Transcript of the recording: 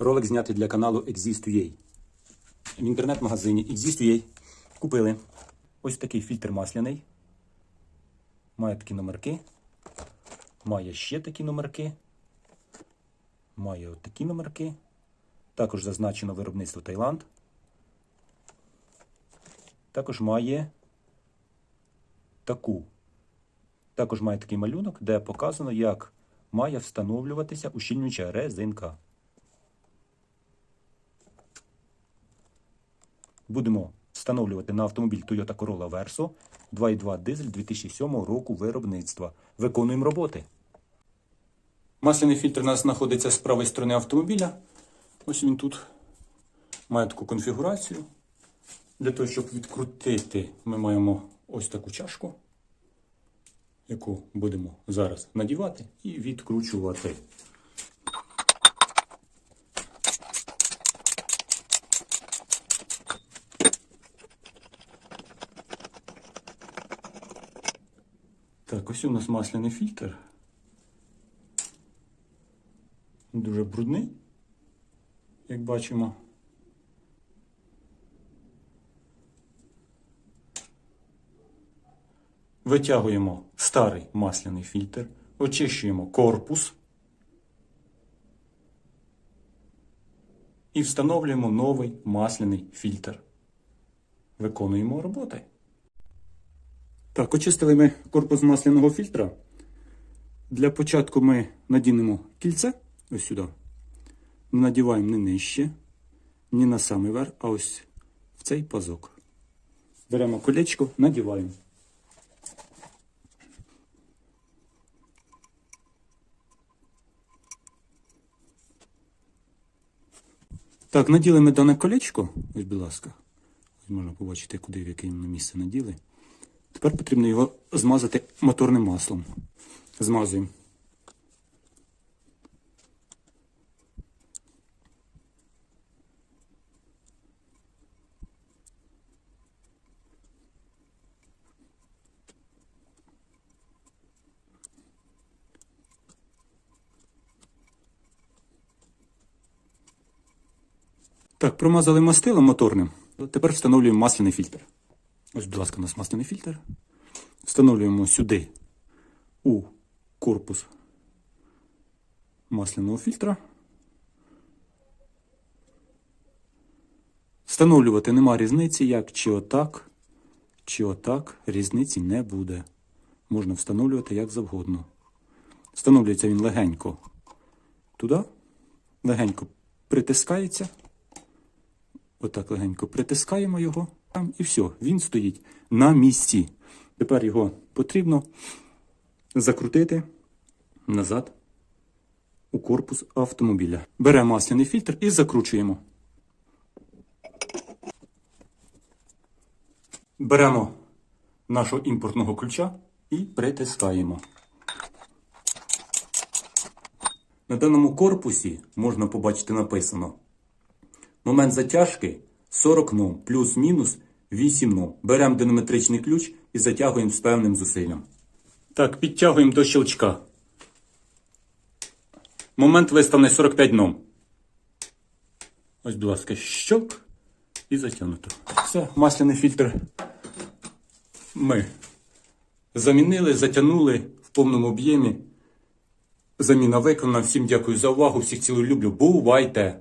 Ролик знятий для каналу Exist.ua. В інтернет-магазині Exist.ua купили ось такий фільтр масляний. Має такі номерки. Має ще такі номерки. Має от такі номерки. Також зазначено виробництво Таїланд. Також має таку. Також має такий малюнок, де показано, як має встановлюватися ущільнююча резинка. Будемо встановлювати на автомобіль Toyota Corolla Verso 2.2 дизель 2007 року виробництва. Виконуємо роботи. Масляний фільтр у нас знаходиться з правої сторони автомобіля. Ось він тут має таку конфігурацію. Для того, щоб відкрутити, ми маємо ось таку чашку, яку будемо зараз надівати і відкручувати. Так, ось у нас масляний фільтр. Дуже брудний, як бачимо. Витягуємо старий масляний фільтр, очищуємо корпус і встановлюємо новий масляний фільтр. Виконуємо роботи. Так, очистили ми корпус масляного фільтра. Для початку ми надінемо кільце ось сюди. Надіваємо не нижче, не на самий верх, а ось в цей пазок. Беремо колечко, надіваємо. Так, наділи ми дане колечко, ось, будь ласка. Ось можна побачити, куди в яке місце наділи. Тепер потрібно його змазати моторним маслом. Змазуємо. Так, промазали мастилом моторним. Тепер встановлюємо масляний фільтр. Ось, будь ласка, у нас масляний фільтр. Встановлюємо сюди у корпус масляного фільтра. Встановлювати нема різниці, як чи отак, чи отак. Різниці не буде. Можна встановлювати як завгодно. Встановлюється він легенько туди, легенько притискається. Отак легенько притискаємо його там і все, він стоїть на місці. Тепер його потрібно закрутити назад у корпус автомобіля. Беремо масляний фільтр і закручуємо. Беремо нашого імпортного ключа і притискаємо. На даному корпусі можна побачити написано Момент затяжки 40 ном, плюс-мінус 8 ном. Беремо динаметричний ключ і затягуємо з певним зусиллям. Так, підтягуємо до щелчка. Момент виставлений 45 ном. Ось, будь ласка, щелк і затягнуто. Все, масляний фільтр ми замінили, затягнули в повному об'ємі. Заміна виконана. Всім дякую за увагу. Всіх цілую люблю. Бувайте!